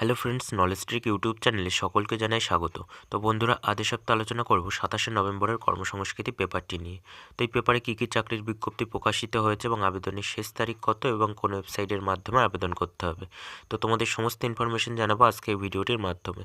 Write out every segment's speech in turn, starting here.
Hello friends knowledge trick YouTube চ্যানেলে সকলকে জানাই স্বাগত। তো বন্ধুরা আজ সপ্তাহে আলোচনা করব সাতাশে নভেম্বরের কর্মসংস্কৃতি পেপারটি নিয়ে। তো এই পেপারে কী কী চাকরির বিজ্ঞপ্তি প্রকাশিত হয়েছে এবং আবেদনের শেষ তারিখ কত এবং কোন ওয়েবসাইটের মাধ্যমে আবেদন করতে হবে? তো তোমাদের সমস্ত ইনফরমেশন জানাব আজকে এই ভিডিওটির মাধ্যমে।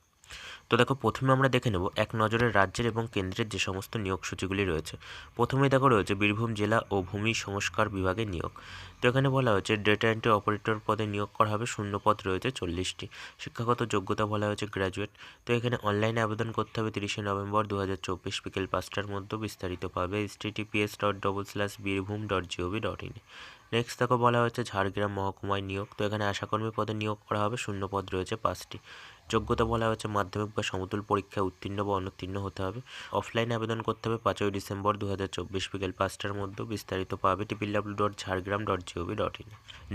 তো দেখো, প্রথমে আমরা দেখে নেব এক নজরে রাজ্যের এবং কেন্দ্রের যে সমস্ত নিয়োগ সূচিগুলি রয়েছে। প্রথমে দেখো, রয়েছে বীরভূম জেলা ও ভূমি সংস্কার বিভাগে নিয়োগ। তো এখানে বলা হয়েছে ডেটা এন্ট্রি অপারেটর পদে নিয়োগ করা হবে, শূন্য পদ রয়েছে, চল্লিশটি। শিক্ষাগত যোগ্যতা বলা হয়েছে গ্র্যাজুয়েট তো এখানে অনলাইনে আবেদন করতে হবে তিরিশে নভেম্বর দু হাজার চব্বিশ বিকেল পাঁচটার মধ্যে, বিস্তারিত পাবে s dot double slash Birbhum dot GOV dot in next দেখো, বলা হয়েছে ঝাড়গ্রাম মহকুমায় নিয়োগ। তো এখানে আশাকর্মী পদে নিয়োগ করা হবে, শূন্য পদ রয়েছে, পাঁচটি। যোগ্যতা বলা হয়েছে মাধ্যমিক বা সমতুল পরীক্ষায় উত্তীর্ণ বা অনুত্তীর্ণ হতে হবে। অফলাইনে আবেদন করতে হবে পাঁচই ডিসেম্বর দু হাজার চব্বিশ বিকেল পাঁচটার মধ্যে। বিস্তারিত পাবে triple W dot Jhargram dot GOV dot in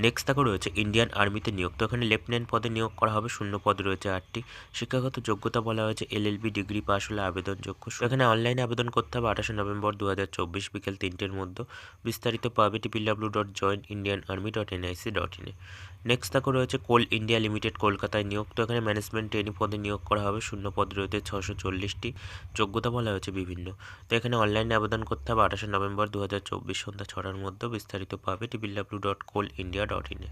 next দেখো রয়েছে ইন্ডিয়ান আর্মিতে নিয়োগ। তো এখানে লেফটেন্যান্ট পদে নিয়োগ করা হবে, শূন্য পদ রয়েছে আটটি। শিক্ষাগত যোগ্যতা বলা হয়েছে এলএলবি ডিগ্রি পাস হলে আবেদনযোগ্য। এখানে অনলাইনে আবেদন করতে হবে আঠাশে নভেম্বর দু হাজার চব্বিশ বিকেল তিনটের মধ্যে। বিস্তারিত পাবে triple W dot joint Indian army dot NIC dot ইনে নেক্সট থাকো রয়েছে কোল ইন্ডিয়া লিমিটেড কলকাতায় নিয়োগ। তো এখানে ম্যানেজমেন্ট ট্রেনিং পদে নিয়োগ করা হবে। শূন্য পদ রয়েছে ছশো চল্লিশটি। যোগ্যতা বলা হয়েছে বিভিন্ন। তো এখানে অনলাইনে আবেদন করতে হবে আঠাশে নভেম্বর দু হাজার চব্বিশ সন্ধ্যা ছটার মধ্যে। বিস্তারিত পাবে triple W dot coal India dot ইনে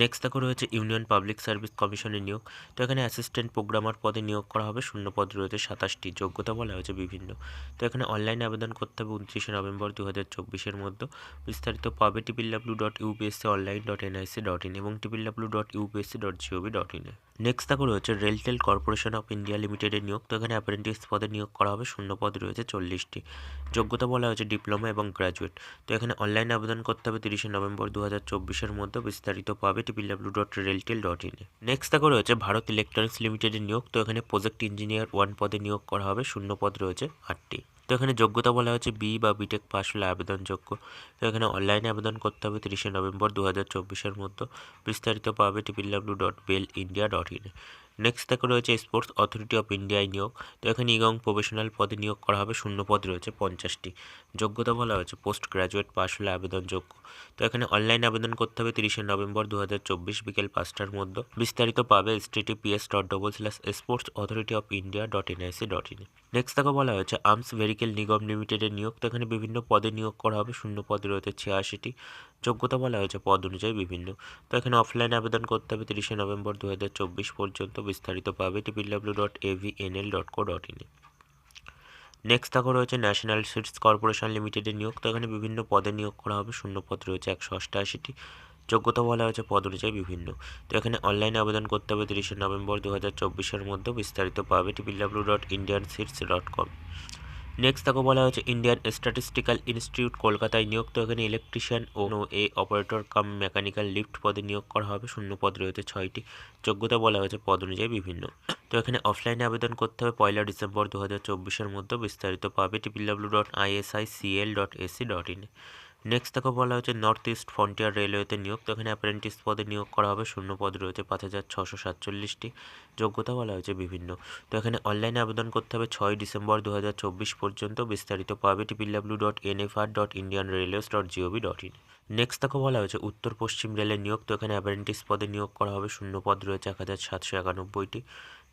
নেক্সট দেখো রয়েছে ইউনিয়ন পাবলিক সার্ভিস কমিশনের নিয়োগ। তো এখানে অ্যাসিস্ট্যান্ট প্রোগ্রামার পদে নিয়োগ করা হবে। শূন্য পদ রয়েছে সাতাশটি। যোগ্যতা বলা হয়েছে বিভিন্ন। তো এখানে অনলাইনে আবেদন করতে হবে উনত্রিশে নভেম্বর দু হাজার চব্বিশের মধ্যে। বিস্তারিত পাবে triple W dot UPSC online dot NIC dot in এবং triple W dot UPSC dot GOV dot ইনে নেক্সট দেখো রয়েছে রেলটেল কর্পোরেশন অফ ইন্ডিয়া লিমিটেডের নিয়োগ। তো এখানে অ্যাপ্রেন্টিস পদে নিয়োগ করা হবে, শূন্য পদ রয়েছে চল্লিশটি। যোগ্যতা বলা হয়েছে ডিপ্লোমা এবং গ্র্যাজুয়েট তো এখানে অনলাইনে আবেদন করতে হবে তিরিশে নভেম্বর দু হাজার চব্বিশের মধ্যে। বিস্তারিত পাবে triple W dot RailTel dot ইনে নেক্সট দেখো রয়েছে ভারত ইলেকট্রনিক্স লিমিটেডের নিয়োগ। তো এখানে প্রজেক্ট ইঞ্জিনিয়ার ওয়ান পদে নিয়োগ করা হবে, শূন্য পদ রয়েছে আটটি। তো এখানে যোগ্যতা বলা হয়েছে বি বা বিটেক পাস হলে আবেদনযোগ্য। তো এখানে অনলাইনে আবেদন করতে হবে তিরিশে নভেম্বর দু হাজার চব্বিশের মধ্যে। বিস্তারিত পাবে triple W dot BEL India dot in next থেকে রয়েছে স্পোর্টস অথরিটি অফ ইন্ডিয়ায় নিয়োগ। তো এখানে ইগং প্রফেশনাল পদে নিয়োগ করা হবে, শূন্য পদ রয়েছে পঞ্চাশটি। যোগ্যতা বলা হয়েছে পোস্ট গ্র্যাজুয়েট পাস হলে আবেদনযোগ্য। তো এখানে অনলাইন আবেদন করতে হবে তিরিশে নভেম্বর দু হাজার চব্বিশ বিকেল পাঁচটার মধ্যে। বিস্তারিত পাবে s TTPS dot double slash sports authority of India dot NIC dot in next থেকে বলা হয়েছে আর্মস ভেহিকেল নিগম লিমিটেডের নিয়োগ। তো এখানে বিভিন্ন পদে নিয়োগ করা হবে, শূন্য পদে রয়েছে ছিয়াশিটি। যোগ্যতা বলা হয়েছে পদ অনুযায়ী বিভিন্ন। তো এখানে অফলাইন আবেদন করতে হবে তিরিশে নভেম্বর দু হাজার চব্বিশ পর্যন্ত বিস্তারিত পাবে triple W dot AVNL dot co dot ইনে নেক্সট দেখো রয়েছে ন্যাশনাল সিডস কর্পোরেশন লিমিটেডের নিয়োগ। তো এখানে বিভিন্ন পদে নিয়োগ করা হবে। শূন্য পদ রয়েছে একশো অষ্টাশিটি। যোগ্যতা বলা হয়েছে পদ অনুযায়ী বিভিন্ন। তো এখানে অনলাইনে আবেদন করতে হবে তিরিশে নভেম্বর দু হাজার চব্বিশের মধ্যে। বিস্তারিত পাবে triple W dot Indian seats dot com next তাকে বলা হয়েছে ইন্ডিয়ান স্ট্যাটিস্টিক্যাল ইনস্টিটিউট কলকাতায় নিয়োগ। তো এখানে electrician O A operator cum mechanical lift পদে নিয়োগ করা হবে। শূন্য পদ রয়েছে ছয়টি। যোগ্যতা বলা হয়েছে পদ অনুযায়ী বিভিন্ন। তো এখানে অফলাইনে আবেদন করতে হবে। পয়লা ডিসেম্বর দু হাজার চব্বিশের মধ্যে বিস্তারিত পাবে। Triple W dot ISI CL dot AC dot in next তাকে বলা হয়েছে নর্থ ইস্ট ফ্রন্টিয়ার রেলওয়েতে নিয়োগ। তো এখানে অ্যাপ্রেন্টিস পদে নিয়োগ করা হবে। শূন্য পদ রয়েছে পাঁচ হাজার ছশো সাতচল্লিশটি। যোগ্যতা বলা হয়েছে বিভিন্ন। তো এখানে অনলাইনে আবেদন করতে হবে ছয় ডিসেম্বর দু হাজার চব্বিশ পর্যন্ত। বিস্তারিত পাবে triple W dot NFR dot Indian railways dot GOV dot in next তাকে বলা হয়েছে উত্তর পশ্চিম রেলের নিয়োগ। তো এখানে অ্যাপ্রেন্টিস পদে নিয়োগ করা হবে। শূন্য পদ রয়েছে এক হাজার সাতশো একানব্বইটি।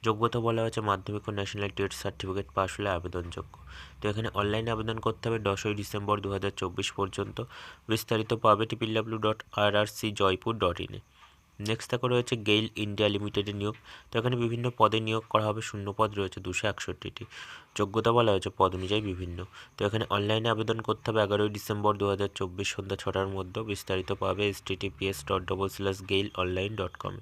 যোগ্যতা বলা হয়েছে মাধ্যমিক ও ন্যাশনাল টেট সার্টিফিকেট পাস হলে আবেদনযোগ্য। তো এখানে অনলাইনে আবেদন করতে হবে দশই ডিসেম্বর দু হাজার চব্বিশ পর্যন্ত। বিস্তারিত পাবে triple W dot R R C Jaipur dot ইনে নেক্সট থাকে রয়েছে গেইল ইন্ডিয়া লিমিটেডের নিয়োগ। তো এখানে বিভিন্ন পদে নিয়োগ করা হবে, শূন্য পদ রয়েছে দুশো একষট্টিটি। যোগ্যতা বলা হয়েছে পদ অনুযায়ী বিভিন্ন। তো এখানে অনলাইনে আবেদন করতে হবে এগারোই ডিসেম্বর দু হাজার চব্বিশ সন্ধ্যা ছটার মধ্যে। বিস্তারিত পাবে s TTPS dot double slash GAIL online dot কমে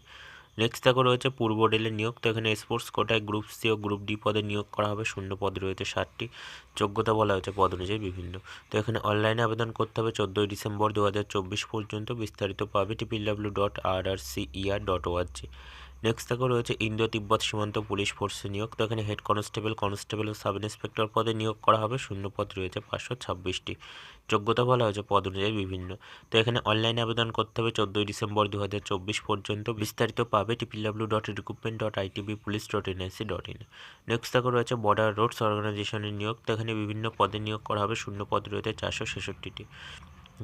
নেক্সট দেখো রয়েছে পূর্ব রেলের নিয়োগ, তো এখানে স্পোর্টস কোটায় গ্রুপ সি ও গ্রুপ ডি পদে নিয়োগ করা হবে। শূন্য পদ রয়েছে ষাটটি। যোগ্যতা বলা হয়েছে পদ অনুযায়ী বিভিন্ন। তো এখানে অনলাইনে আবেদন করতে হবে চোদ্দোই ডিসেম্বর দু হাজার চব্বিশ পর্যন্ত। বিস্তারিত পাবে triple W dot R R C ER dot ORG next দেখো রয়েছে ইন্দো তিব্বত সীমান্ত পুলিশ ফোর্সে নিয়োগ। তো এখানে হেড কনস্টেবল কনস্টেবল ও সাব ইন্সপেক্টর পদে নিয়োগ করা হবে। শূন্য পদ রয়েছে পাঁচশো ছাব্বিশটি। যোগ্যতা বলা হয়েছে পদ অনুযায়ী বিভিন্ন। তো এখানে অনলাইনে আবেদন করতে হবে চোদ্দোই ডিসেম্বর দু হাজার চব্বিশ পর্যন্ত। বিস্তারিত পাবে triple W dot recruitment dot ITB police dot NIC dot in. Next দেখো রয়েছে বর্ডার রোডস অর্গানাইজেশনের নিয়োগ। তো এখানে বিভিন্ন পদে নিয়োগ করা হবে। শূন্য পদ রয়েছে চারশো ছেষট্টিটি।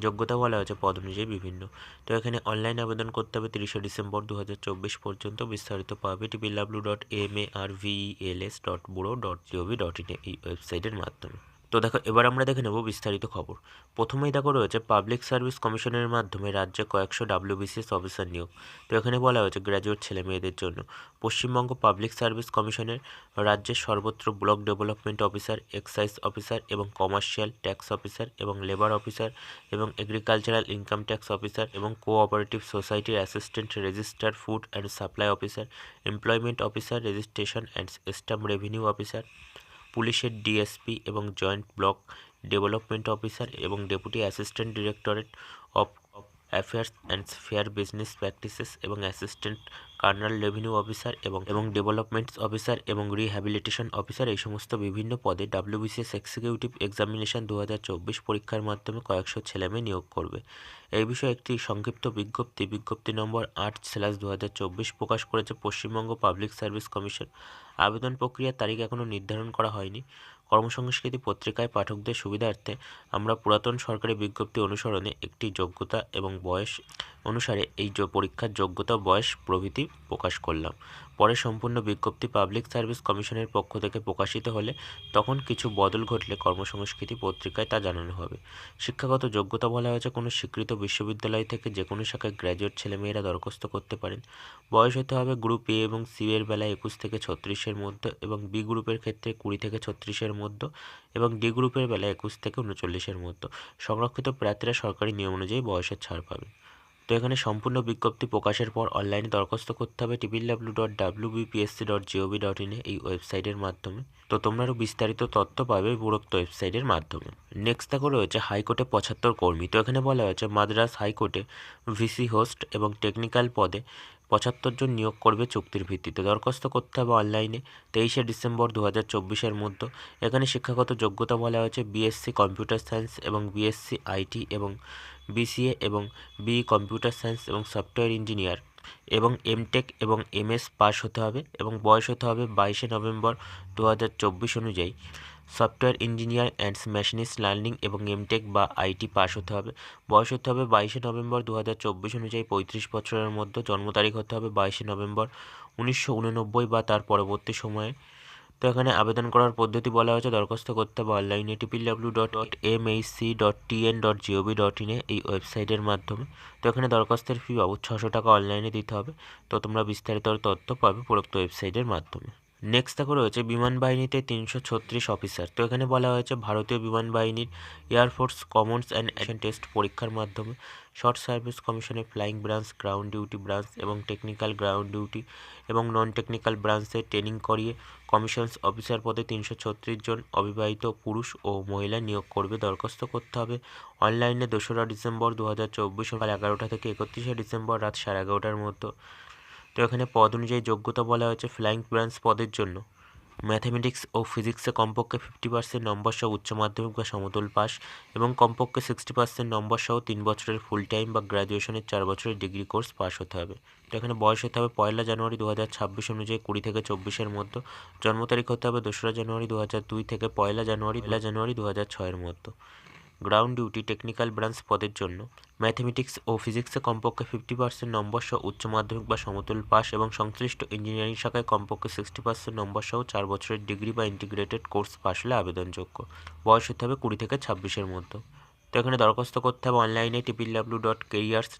যোগ্যতা বলা হয়েছে, পদ অনুযায়ী বিভিন্ন। তো এখানে অনলাইন আবেদন করতে হবে তিরিশে ডিসেম্বর দু হাজার চব্বিশ পর্যন্ত। বিস্তারিত পাবে triple W dot M A R VLS dot bureau dot GOV dot in এই ওয়েবসাইটের মাধ্যমে। তো দেখো, এবার আমরা দেখে নেব বিস্তারিত খবর। প্রথমেই দেখো রয়েছে পাবলিক সার্ভিস কমিশনের মাধ্যমে রাজ্যে কয়েকশো ডাব্লিউবিসিএস অফিসার নিয়োগ। তো এখানে বলা হয়েছে গ্র্যাজুয়েট ছেলে মেয়েদের জন্য। পশ্চিমবঙ্গ পাবলিক সার্ভিস কমিশনের রাজ্যের সর্বত্র block development officer excise officer এবং কমার্শিয়াল ট্যাক্স অফিসার এবং লেবার অফিসার এবং এগ্রিকালচারাল ইনকাম ট্যাক্স অফিসার এবং কোঅপারেটিভ সোসাইটির assistant register food and supply officer employment officer registration and stamp revenue officer পুলিশের ডিএসপি এবং জয়েন্ট ব্লক ডেভেলপমেন্ট অফিসার এবং deputy assistant directorate affairs and fair business practices এবং assistant Karnal revenue officer এবং এবং development officer এবং rehabilitation officer এই সমস্ত বিভিন্ন পদে ডাব্লিউবিসিএস এক্সিকিউটিভ এক্সামিনেশন দু হাজার চব্বিশ পরীক্ষার মাধ্যমে কয়েকশো ছেলেমেয়ে নিয়োগ করবে। এই বিষয়ে একটি সংক্ষিপ্ত বিজ্ঞপ্তি। বিজ্ঞপ্তি নম্বর আট স্ল্যাশ দু প্রকাশ করেছে পশ্চিমবঙ্গ পাবলিক সার্ভিস কমিশন আবেদন প্রক্রিয়ার তারিখ এখনও নির্ধারণ করা হয়নি। কর্মসংস্কৃতি পত্রিকায় পাঠকদের সুবিধার্থে আমরা পুরাতন সরকারি বিজ্ঞপ্তি অনুসরণে একটি যোগ্যতা এবং বয়স অনুসারে এই পরীক্ষার যোগ্যতা, বয়স, প্রভৃতি প্রকাশ করলাম। পরে সম্পূর্ণ বিজ্ঞপ্তি পাবলিক সার্ভিস কমিশনের পক্ষ থেকে প্রকাশিত হলে তখন কিছু বদল ঘটলে কর্মসংস্কৃতি পত্রিকায় তা জানানো হবে। শিক্ষাগত যোগ্যতা বলা হয়েছে, কোনো স্বীকৃত বিশ্ববিদ্যালয় থেকে যে কোনো শাখায় গ্র্যাজুয়েট ছেলেমেয়েরা দরখাস্ত করতে পারেন। বয়স হতে হবে গ্রুপ এ এবং সি এর বেলায় একুশ থেকে ছত্রিশের মধ্যে এবং বি গ্রুপের ক্ষেত্রে কুড়ি থেকে ছত্রিশের মধ্যে এবং ডি গ্রুপের বেলায় একুশ থেকে উনচল্লিশের মধ্যে। সংরক্ষিত প্রার্থীরা সরকারি নিয়ম অনুযায়ী বয়সের ছাড় পাবে। তো এখানে সম্পূর্ণ বিজ্ঞপ্তি প্রকাশের পর অনলাইনে দরখাস্ত করতে হবে triple W dot W BPSC dot GOV dot ইনে এই ওয়েবসাইটের মাধ্যমে। তো তোমরা আরও বিস্তারিত তথ্য পাবে উপরোক্ত ওয়েবসাইটের মাধ্যমে। নেক্সট দেখো রয়েছে হাইকোর্টে পঁচাত্তর কর্মী। তো এখানে বলা হয়েছে, মাদ্রাস হাইকোর্টে ভিসি হোস্ট এবং টেকনিক্যাল পদে পঁচাত্তর জন নিয়োগ করবে চুক্তির ভিত্তিতে। দরখাস্ত করতে হবে অনলাইনে তেইশে ডিসেম্বর দু হাজার চব্বিশের মধ্যে। এখানে শিক্ষাগত যোগ্যতা বলা হয়েছে বিএসসি কম্পিউটার সায়েন্স এবং বিএসসি আইটি এবং বিসিএ এবং বি কম্পিউটার সায়েন্স এবং সফটওয়্যার ইঞ্জিনিয়ার এবং এমটেক এবং এমএস পাস হতে হবে এবং বয়স হতে হবে বাইশে নভেম্বর দু হাজার চব্বিশ অনুযায়ী। Software engineer and machinist learning এবং এমটেক বা আইটি পাস হতে হবে। বয়স হতে হবে বাইশে নভেম্বর দু হাজার চব্বিশ অনুযায়ী পঁয়ত্রিশ বছরের মধ্যে। জন্ম তারিখ হতে হবে বাইশে নভেম্বর উনিশশো উননব্বই বা তার পরবর্তী সময়ে। তো এখানে আবেদন করার পদ্ধতি বলা হয়েছে। দরখাস্ত করতে হবে অনলাইনে triple W dot dot M H C dot TN dot GOV dot ইনে এই ওয়েবসাইটের মাধ্যমে। তো এখানে দরখাস্তের ফি বাবদ ছশো টাকা অনলাইনে দিতে হবে। তো তোমরা বিস্তারিত তথ্য পাবে উপরোক্ত ওয়েবসাইটের মাধ্যমে। নেক্সট দেখো রয়েছে বিমান বাহিনীতে তিনশো ছত্রিশ অফিসার তো এখানে বলা হয়েছে ভারতীয় বিমান বাহিনীর air force commons and action test পরীক্ষার মাধ্যমে শর্ট সার্ভিস কমিশনের flying branch ground duty branch এবং টেকনিক্যাল গ্রাউন্ড ডিউটি এবং নন টেকনিক্যাল ব্রাঞ্চে ট্রেনিং করিয়ে কমিশনস অফিসার পদে তিনশো ছত্রিশ জন অবিবাহিত পুরুষ ও মহিলা নিয়োগ করবে, দরখাস্ত করতে হবে। অনলাইনে দোসরা ডিসেম্বর দু হাজার চব্বিশ সকাল এগারোটা থেকে একত্রিশে ডিসেম্বর রাত সাড়ে এগারোটার মধ্যে তো এখানে পদ অনুযায়ী যোগ্যতা বলা হয়েছে ফ্লাইং ব্রাঞ্চ পদের জন্য। ম্যাথামেটিক্স ও ফিজিক্সে কমপক্ষে ফিফটি পার্সেন্ট নম্বর সহ উচ্চ মাধ্যমিক বা সমতুল পাস এবং কমপক্ষে সিক্সটি পার্সেন্ট নম্বর সহ তিন বছরের ফুল টাইম বা গ্র্যাজুয়েশনের চার বছরের ডিগ্রি কোর্স পাস হতে হবে। তো এখানে বয়স হতে হবে পয়লা জানুয়ারি দু হাজার ছাব্বিশ অনুযায়ী কুড়ি থেকে চব্বিশের মধ্যে। জন্ম তারিখ হতে হবে দোসরা জানুয়ারি দু হাজার দুই থেকে পয়লা জানুয়ারি পয়লা জানুয়ারি দু হাজার ছয়ের মধ্যে। গ্রাউন্ড ডিউটি টেকনিক্যাল ব্রাঞ্চ পদের জন্য। ম্যাথমেটিক্স ও ফিজিক্সে কমপক্ষে ফিফটি পার্সেন্ট নম্বর সহ উচ্চ মাধ্যমিক বা সমতুল পাস এবং সংশ্লিষ্ট ইঞ্জিনিয়ারিং শাখায় কমপক্ষে সিক্সটি পার্সেন্ট নম্বর সহ চার বছরের ডিগ্রি বা ইন্টিগ্রেটেড কোর্স পাস হলে আবেদনযোগ্য। বয়স হতে হবে কুড়ি থেকে ছাব্বিশের মধ্যে। তো এখানে দরখাস্ত করতে হবে অনলাইনে triple W dot careers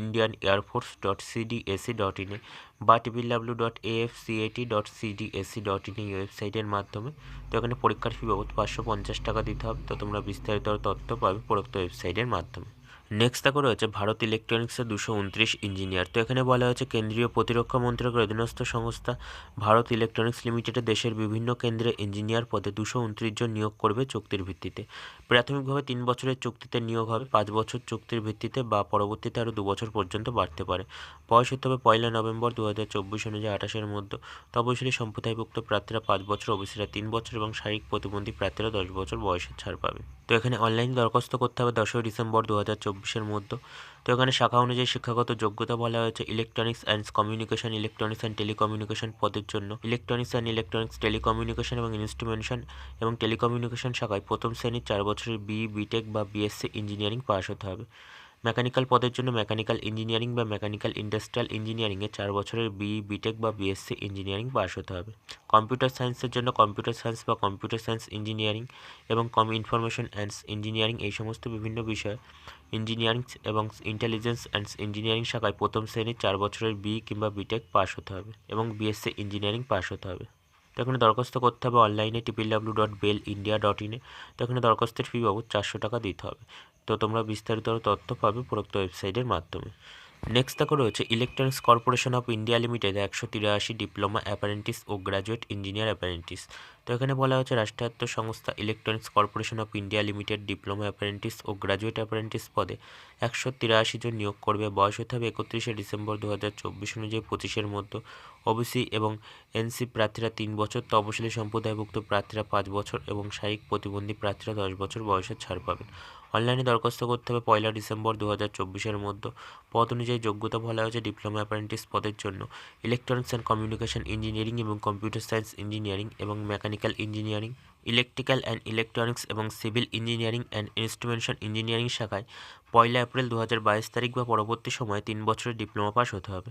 Indian air force dot CDAC dot ইনে বা triple W dot AFCAT dot CDAC dot in এই ওয়েবসাইটের মাধ্যমে। তো এখানে পরীক্ষার ফি বাবদ পাঁচশো পঞ্চাশ টাকা দিতে হবে। তো তোমরা বিস্তারিত তথ্য পাবে প্রদত্ত ওয়েবসাইটের মাধ্যমে। নেক্সট দেখো রয়েছে ভারত ইলেকট্রনিক্সের দুশো উনত্রিশ ইঞ্জিনিয়ার তো এখানে বলা হয়েছে কেন্দ্রীয় প্রতিরক্ষা মন্ত্রকের অধীনস্থ সংস্থা ভারত ইলেকট্রনিক্স লিমিটেডে দেশের বিভিন্ন কেন্দ্রে ইঞ্জিনিয়ার পদে দুশো উনত্রিশ জন নিয়োগ করবে চুক্তির ভিত্তিতে। প্রাথমিকভাবে তিন বছরের চুক্তিতে নিয়োগ হবে, পাঁচ বছর চুক্তির ভিত্তিতে বা পরবর্তীতে আরও দু বছর পর্যন্ত বাড়তে পারে। বয়স হতে হবে পয়লা নভেম্বর দু হাজার চব্বিশ অনুযায়ী আঠাশের মধ্যে। তপশিলি সম্প্রদায়ভুক্ত প্রার্থীরা পাঁচ বছর, ওবিসিরা তিন বছর এবং শারীরিক প্রতিবন্ধী প্রার্থীরা দশ বছর বয়সের ছাড় পাবে। তো এখানে অনলাইন দরখাস্ত করতে হবে দশই ডিসেম্বর দু হাজার চব্বিশ চব্বিশের মধ্যে। তো এখানে শাখা অনুযায়ী শিক্ষাগত যোগ্যতা বলা হয়েছে electronics and communication electronics and telecommunication পদের জন্য। ইলেকট্রনিক্স অ্যান্ড ইলেকট্রনিক্স টেলিকমিউনিকেশন এবং ইনস্ট্রুমেন্টেশন এবং টেলিকমিউনিকেশন শাখায় প্রথম শ্রেণির চার বছরের বি বিটেক বা বিএসসি ইঞ্জিনিয়ারিং পাস হতে হবে। মেকানিক্যাল পদের জন্য মেকানিক্যাল ইঞ্জিনিয়ারিং বা মেকানিক্যাল ইন্ডাস্ট্রিয়াল ইঞ্জিনিয়ারিংয়ে চার বছরের বি, বিটেক বা বিএসসি ইঞ্জিনিয়ারিং পাস হতে হবে। কম্পিউটার সায়েন্সের জন্য কম্পিউটার সায়েন্স বা কম্পিউটার সায়েন্স ইঞ্জিনিয়ারিং এবং কম ইনফরমেশন অ্যান্ড ইঞ্জিনিয়ারিং এই সমস্ত বিভিন্ন বিষয় ইঞ্জিনিয়ারিং এবং ইন্টেলিজেন্স অ্যান্ড ইঞ্জিনিয়ারিং শাখায় প্রথম শ্রেণির চার বছরের বি কিংবা বিটেক পাস হতে হবে এবং বিএসসি ইঞ্জিনিয়ারিং পাস হতে হবে। তো এখানে দরখাস্ত করতে হবে অনলাইনে triple W dot BEL India dot ইনে তো এখানে দরখাস্তের ফি বাবদ চারশো টাকা দিতে হবে। তো তোমরা বিস্তারিত তথ্য পাবে উপরোক্ত ওয়েবসাইটের মাধ্যমে। নেক্সট দেখো রয়েছে electronics corporation of India limited একশো তিরাশি ডিপ্লোমা অ্যাপারেন্টিস ও গ্র্যাজুয়েট ইঞ্জিনিয়ার অ্যাপারেন্টিস। তো এখানে বলা হচ্ছে রাষ্ট্রায়ত্ত সংস্থা electronics corporation of India limited diploma apprentice O graduate apprentice পদে একশো তিরাশি জন নিয়োগ করবে। বয়স হতে হবে একত্রিশে ডিসেম্বর দু হাজার চব্বিশ অনুযায়ী পঁচিশের মধ্যে। ওবিসি এবং এনসি প্রার্থীরা তিন বছর, তপশিলি সম্প্রদায়ভুক্ত প্রার্থীরা পাঁচ বছর এবং শারীরিক প্রতিবন্ধী প্রার্থীরা দশ বছর বয়সের ছাড় পাবেন। অনলাইনে দরখাস্ত করতে হবে পয়লা ডিসেম্বর দু হাজার চব্বিশের মধ্যে। পদ অনুযায়ী যোগ্যতা বলা হয়েছে ডিপ্লোমা অ্যাপারেন্টিস পদের জন্য। ইলেকট্রনিক্স অ্যান্ড কমিউনিকেশন ইঞ্জিনিয়ারিং এবং কম্পিউটার সায়েন্স ইঞ্জিনিয়ারিং এবং mechanical engineering, electrical and electronics এবং civil engineering and instrumentation engineering শাখায় পয়লা এপ্রিল দু বাইশ তারিখ বা পরবর্তী সময়ে তিন বছরের ডিপ্লোমা পাস হতে হবে।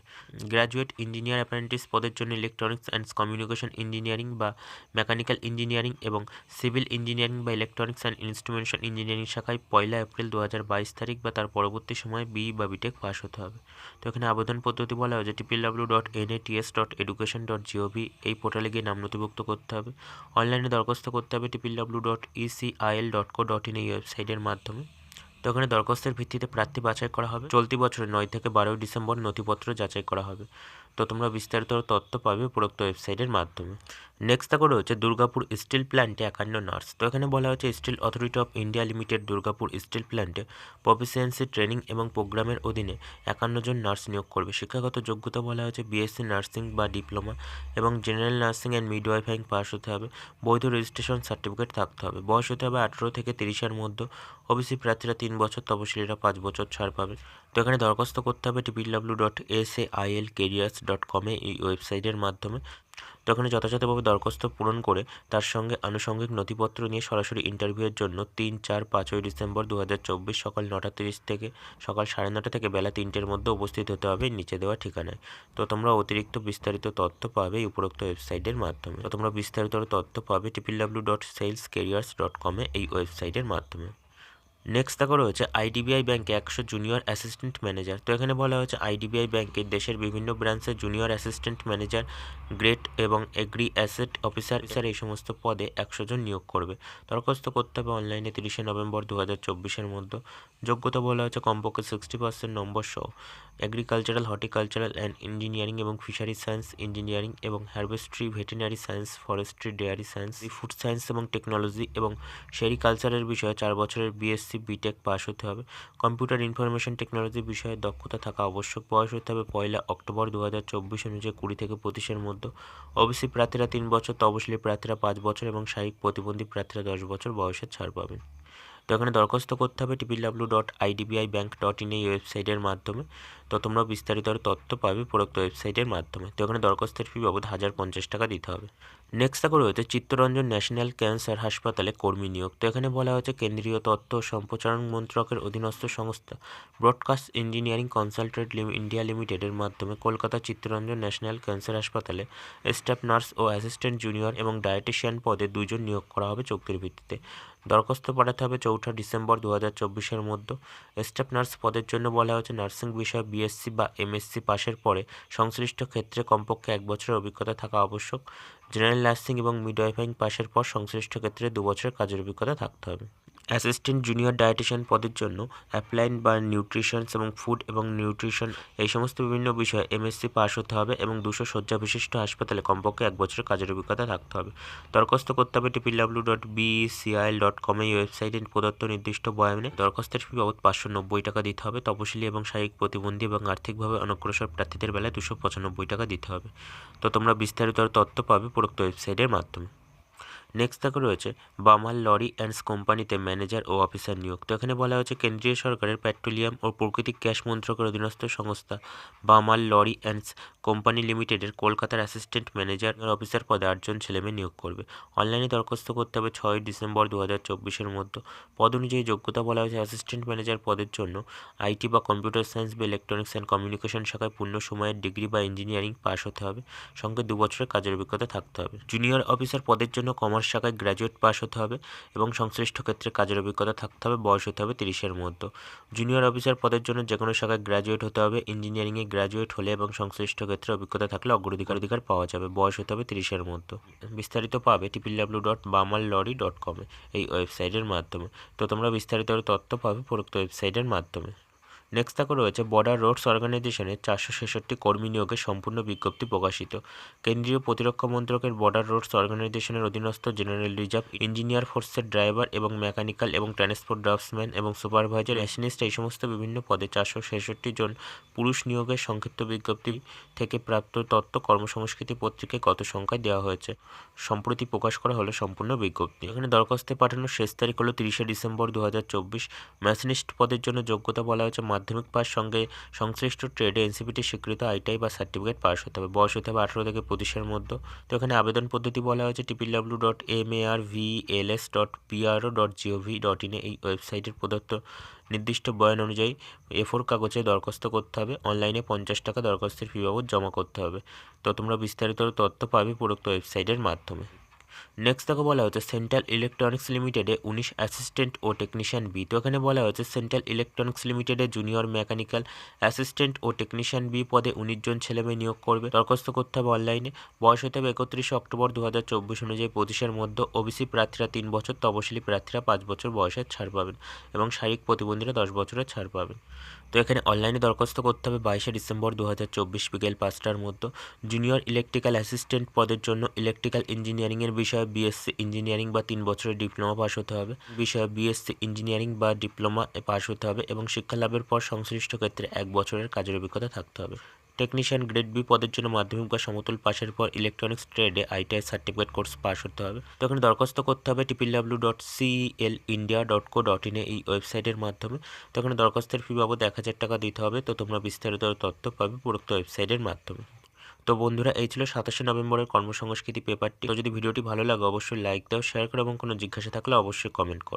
গ্র্যাজুয়েট ইঞ্জিনিয়ার অ্যাপ্রেন্টিস পদের জন্য ইলেকট্রনিক্স অ্যান্ড কমিউনিকেশন ইঞ্জিনিয়ারিং বা মেকানিক্যাল ইঞ্জিনিয়ারিং এবং সিভিল ইঞ্জিনিয়ারিং বা ইলেকট্রনিক্স অ্যান্ড ইনস্ট্রুমেন্টেশন ইঞ্জিনিয়ারিং শাখায় পয়লা এপ্রিল দু বাইশ তারিখ বা তার পরবর্তী সময়ে বি বা বিটেক পাস হতে হবে। তো এখানে আবেদন পদ্ধতি বলা হয়েছে টিপিল W dot N A TS dot education dot GOV এই পোর্টালে গিয়ে নাম নথিভুক্ত করতে হবে। অনলাইনে দরখাস্ত করতে হবে triple W dot ECIL dot co dot in এই ওয়েবসাইটের মাধ্যমে। তো ওখানে দরখাস্তের ভিত্তিতে প্রার্থী বাছাই করা হবে। চলতি বছরের নয় থেকে বারোই ডিসেম্বর নথিপত্র যাচাই করা হবে। তো তোমরা বিস্তারিত তথ্য পাবে উপরোক্ত ওয়েবসাইটের মাধ্যমে। নেক্সট দেখো রয়েছে দুর্গাপুর স্টিল প্ল্যান্টে একান্ন নার্স তো এখানে বলা হচ্ছে steel authority of India limited Durgapur steel প্ল্যান্টে proficiency training এবং প্রোগ্রামের অধীনে একান্ন জন নার্স নিয়োগ করবে। শিক্ষাগত যোগ্যতা বলা হয়েছে বিএসসি নার্সিং বা ডিপ্লোমা এবং general nursing and midwifing pass হতে হবে। বৈধ রেজিস্ট্রেশন সার্টিফিকেট থাকতে হবে। বয়স হতে হবে আঠেরো থেকে তিরিশের মধ্যে। ওবিসি প্রার্থীরা তিন বছর তপশিলীরা পাঁচ বছর ছাড় পাবে। তো এখানে দরখাস্ত করতে হবে triple W dot S A I L careers dot কমে এই ওয়েবসাইটের মাধ্যমে। তো এখানে যথাযথভাবে দরখাস্ত পূরণ করে তার সঙ্গে আনুষঙ্গিক নথিপত্র নিয়ে সরাসরি ইন্টারভিউয়ের জন্য তিন, চার, পাঁচই ডিসেম্বর দু হাজার চব্বিশ সকাল নটা তিরিশ থেকে সকাল সাড়ে নটা থেকে বেলা তিনটের মধ্যে উপস্থিত হতে হবে নিচে দেওয়া ঠিকানায়। তো তোমরা অতিরিক্ত বিস্তারিত তথ্য পাবে এই উপরোক্ত ওয়েবসাইটের মাধ্যমে। তো তোমরা বিস্তারিত তথ্য পাবে triple W dot sales careers dot কমে এই ওয়েবসাইটের মাধ্যমে। নেক্সট দেখো রয়েছে আইডিবিআই ব্যাংকে একশো জুনিয়র অ্যাসিস্ট্যান্ট ম্যানেজার তো এখানে বলা হয়েছে আইডিবিআই ব্যাংকে দেশের বিভিন্ন ব্রাঞ্চের জুনিয়র অ্যাসিস্ট্যান্ট ম্যানেজার গ্রেড এবং এগ্রি অ্যাসেট অফিসার এই সমস্ত পদে একশো জন নিয়োগ করবে। দরখাস্ত করতে হবে অনলাইনে তিরিশে নভেম্বর দু হাজার চব্বিশের মধ্যে। যোগ্যতা বলা হয়েছে কমপক্ষে সিক্সটি পার্সেন্ট নম্বর সহ। এগ্রিকালচারাল হর্টিকালচারাল অ্যান্ড ইঞ্জিনিয়ারিং এবং ফিশারি সায়েন্স ইঞ্জিনিয়ারিং এবং harvestry veterinary science forestry dairy science food science এবং টেকনোলজি এবং সেরিকালচারের বিষয়ে চার বছরের বিএসসি বিটেক পাস হতে হবে। কম্পিউটার ইনফরমেশন টেকনোলজি বিষয়ে দক্ষতা থাকা আবশ্যক। বয়স হতে হবে পয়লা অক্টোবর দু হাজার চব্বিশ অনুযায়ী কুড়ি থেকে পঁচিশের মধ্যে। ওবিসি প্রার্থীরা তিন বছর তবসিলি প্রার্থীরা পাঁচ বছর এবং শারীরিক প্রতিবন্ধী প্রার্থীরা দশ বছর বয়সের ছাড় পাবেন। তো এখানে দরখাস্ত করতে হবে triple W dot IDBI bank dot in এই ওয়েবসাইটের মাধ্যমে। তো তোমরা বিস্তারিত তথ্য পাবে প্রোক্ত ওয়েবসাইটের মাধ্যমে। তো এখানে দরখাস্তের ফি বাবদ হাজার পঞ্চাশ টাকা দিতে হবে। নেক্সট দেখো রয়েছে চিত্তরঞ্জন ন্যাশনাল ক্যান্সার হাসপাতালে কর্মী নিয়োগ। তো এখানে বলা হয়েছে কেন্দ্রীয় তথ্য ও সম্প্রচারণ মন্ত্রকের অধীনস্থ সংস্থা ব্রডকাস্ট ইঞ্জিনিয়ারিং কনসালটেন্ট ইন্ডিয়া লিমিটেডের মাধ্যমে কলকাতা চিত্তরঞ্জন ন্যাশনাল ক্যান্সার হাসপাতালে স্টাফ নার্স ও অ্যাসিস্ট্যান্ট জুনিয়র এবং ডায়েটিশিয়ান পদে দুজন নিয়োগ করা হবে চুক্তির ভিত্তিতে। দরখাস্ত পাঠাতে হবে চৌঠা ডিসেম্বর দু হাজার চব্বিশের মধ্যে। স্টাফ নার্স পদের জন্য বলা হয়েছে নার্সিং বিষয়ে বিএসসি বা এমএসসি পাশের পরে সংশ্লিষ্ট ক্ষেত্রে কমপক্ষে এক বছরের অভিজ্ঞতা থাকা আবশ্যক। জেনারেল নার্সিং এবং মিডওয়াইফারিং পাশের পর সংশ্লিষ্ট ক্ষেত্রে দু বছরের কাজের অভিজ্ঞতা থাকতে হবে। অ্যাসিস্ট্যান্ট জুনিয়র ডায়েটিশিয়ান পদের জন্য অ্যাপ্লাইন বা নিউট্রিশনস এবং ফুড এবং নিউট্রিশন এই সমস্ত বিভিন্ন বিষয়ে এমএসসি পাস হতে হবে এবং দুশো শয্যা বিশিষ্ট হাসপাতালে কমপক্ষে এক বছরের কাজের অভিজ্ঞতা থাকতে হবে। দরখাস্ত করতে হবে TPW dot BCIL dot com এই ওয়েবসাইটে প্রদত্ত নির্দিষ্ট বয়ানে। দরখাস্তের ফি বাবদ পাঁচশো নব্বই টাকা দিতে হবে। তপশিলি এবং শারীরিক প্রতিবন্ধী এবং আর্থিকভাবে অনগ্রসর প্রার্থীদের বেলায় দুশো পঁচানব্বই টাকা দিতে হবে। তো তোমরা বিস্তারিত তথ্য পাবে উপরোক্ত ওয়েবসাইটের মাধ্যমে। নেক্সট থাকে রয়েছে বামাল লরি অ্যান্ডস কোম্পানিতে ম্যানেজার ও অফিসার নিয়োগ। তো এখানে বলা হয়েছে কেন্দ্রীয় সরকারের পেট্রোলিয়াম ও প্রাকৃতিক গ্যাস মন্ত্রকের অধীনস্থ সংস্থা বামাল লরি অ্যান্ডস কোম্পানি লিমিটেডের কলকাতার অ্যাসিস্ট্যান্ট ম্যানেজার অফিসার পদে আটজন ছেলেমেয়ে নিয়োগ করবে। অনলাইনে দরখাস্ত করতে হবে ছয় ডিসেম্বর দু হাজার চব্বিশের মধ্যে। পদ অনুযায়ী যোগ্যতা বলা হয়েছে অ্যাসিস্ট্যান্ট ম্যানেজার পদের জন্য আইটি বা কম্পিউটার সায়েন্স বা ইলেকট্রনিক্স অ্যান্ড কমিউনিকেশন শাখায় পূর্ণ সময়ের ডিগ্রি বা ইঞ্জিনিয়ারিং পাস হতে হবে। সঙ্গে দু বছরের কাজের অভিজ্ঞতা থাকতে হবে। জুনিয়র অফিসার পদের জন্য কমার্স শাখায় গ্র্যাজুয়েট পাস হতে হবে এবং সংশ্লিষ্ট ক্ষেত্রে কাজের অভিজ্ঞতা থাকতে হবে, বয়স হতে হবে তিরিশের মধ্যে। জুনিয়র অফিসার পদের জন্য যে কোনো শাখায় গ্র্যাজুয়েট হতে হবে ইঞ্জিনিয়ারিংয়ে গ্র্যাজুয়েট হলে এবং সংশ্লিষ্ট ক্ষেত্রে অভিজ্ঞতা থাকলে অগ্রাধিকার অধিকার পাওয়া যাবে, বয়স হতে হবে তিরিশের মধ্যে। বিস্তারিত পাবে টিপিডাব্লিউ ডট বামাল লরি ডট কমে এই ওয়েবসাইটের মাধ্যমে। তো তোমরা বিস্তারিত তথ্য পাবে উপরোক্ত ওয়েবসাইটের মাধ্যমে। নেক্সট থাকে রয়েছে বর্ডার রোডস অর্গানাইজেশনের চারশো ছেষট্টি কর্মী নিয়োগের সম্পূর্ণ বিজ্ঞপ্তি প্রকাশিত। কেন্দ্রীয় প্রতিরক্ষা মন্ত্রকের বর্ডার রোডস অর্গানাইজেশনের অধীনস্থ জেনারেল রিজার্ভ ইঞ্জিনিয়ার ফোর্সের ড্রাইভার এবং মেকানিক্যাল এবং ট্রান্সপোর্ট ড্রাফটসম্যান এবং সুপারভাইজার মেশিনিস্ট এই সমস্ত বিভিন্ন পদে চারশো ছেষট্টি জন পুরুষ নিয়োগের সংক্ষিপ্ত বিজ্ঞপ্তি থেকে প্রাপ্ত তথ্য কর্মসংস্কৃতি পত্রিকায় গত সংখ্যায় দেওয়া হয়েছে। সম্প্রতি প্রকাশ করা হলো সম্পূর্ণ বিজ্ঞপ্তি। এখানে দরখাস্তে পাঠানোর শেষ তারিখ হলো তিরিশে ডিসেম্বর দু হাজার চব্বিশ। মেশিনিস্ট পদের জন্য যোগ্যতা বলা হয়েছে মাধ্যমিক পাস সঙ্গে সংশ্লিষ্ট ট্রেডে এনসিপিটি স্বীকৃত আইটাই বা সার্টিফিকেট পাস হতে হবে। বয়স হতে হবে আঠারো থেকে পঁচিশের মধ্যে। তো এখানে আবেদন পদ্ধতি বলা হয়েছে triple W dot M A R V L S dot PRO dot GOV dot ইনে এই ওয়েবসাইটের প্রদত্ত নির্দিষ্ট বয়ান অনুযায়ী এ ফোর কাগজে দরখাস্ত করতে হবে। অনলাইনে পঞ্চাশ টাকা দরখাস্তের ফি বাবদ জমা করতে হবে। তো তোমরা বিস্তারিত তথ্য পাবে উপরোক্ত ওয়েবসাইটের মাধ্যমে। নেক্সট তাকে বলা হচ্ছে সেন্ট্রাল ইলেকট্রনিক্স লিমিটেডে উনিশ অ্যাসিস্ট্যান্ট ও টেকনিশিয়ান বি তো এখানে বলা হয়েছে সেন্ট্রাল ইলেকট্রনিক্স লিমিটেডে জুনিয়র মেকানিক্যাল অ্যাসিস্ট্যান্ট ও টেকনিশিয়ান বি পদে উনিশ জন ছেলেমেয়ে নিয়োগ করবে। দরখাস্ত করতে হবে অনলাইনে বয়স হতে হবে একত্রিশে অক্টোবর দু হাজার চব্বিশ অনুযায়ী পঁচিশের মধ্যে। ওবিসি প্রার্থীরা তিন বছর, তপশিলি প্রার্থীরা পাঁচ বছর বয়সের ছাড় পাবেন এবং শারীরিক প্রতিবন্ধীরা দশ বছরের ছাড় পাবেন। তো এখানে অনলাইনে দরখাস্ত করতে হবে বাইশে ডিসেম্বর দু হাজার চব্বিশ বিকেল পাঁচটার মধ্যে। জুনিয়র ইলেকট্রিক্যাল অ্যাসিস্ট্যান্ট পদের জন্য ইলেকট্রিক্যাল ইঞ্জিনিয়ারিংয়ের বিষয়ে বিএসসি ইঞ্জিনিয়ারিং বা তিন বছরের ডিপ্লোমা পাশ হতে হবে। বিষয়ে বিএসসি ইঞ্জিনিয়ারিং বা ডিপ্লোমা পাশ হতে হবে এবং শিক্ষা লাভের পর সংশ্লিষ্ট ক্ষেত্রে এক বছরের কাজের অভিজ্ঞতা থাকতে হবে। টেকনিশিয়ান গ্রেড বি পদের জন্য মাধ্যমিক বা সমতুল পাশের পর ইলেকট্রনিক্স ট্রেডে আইটিআই সার্টিফিকেট কোর্স পাস হতে হবে। তখন দরখাস্ত করতে হবে TPW dot CL India dot co dot ইনে এই ওয়েবসাইটের মাধ্যমে। তখন দরখাস্তের ফি বাবদ এক হাজার টাকা দিতে হবে। তো তোমরা বিস্তারিত তথ্য পাবে পুরোক্ত ওয়েবসাইটের মাধ্যমে। তো বন্ধুরা, এই ছিল সাতাশে নভেম্বরের কর্মসংস্কৃতি পেপারটি তো যদি ভিডিওটি ভালো লাগে, অবশ্যই লাইক দাও শেয়ার করো এবং কোনো জিজ্ঞাসা থাকলে অবশ্যই কমেন্ট করো।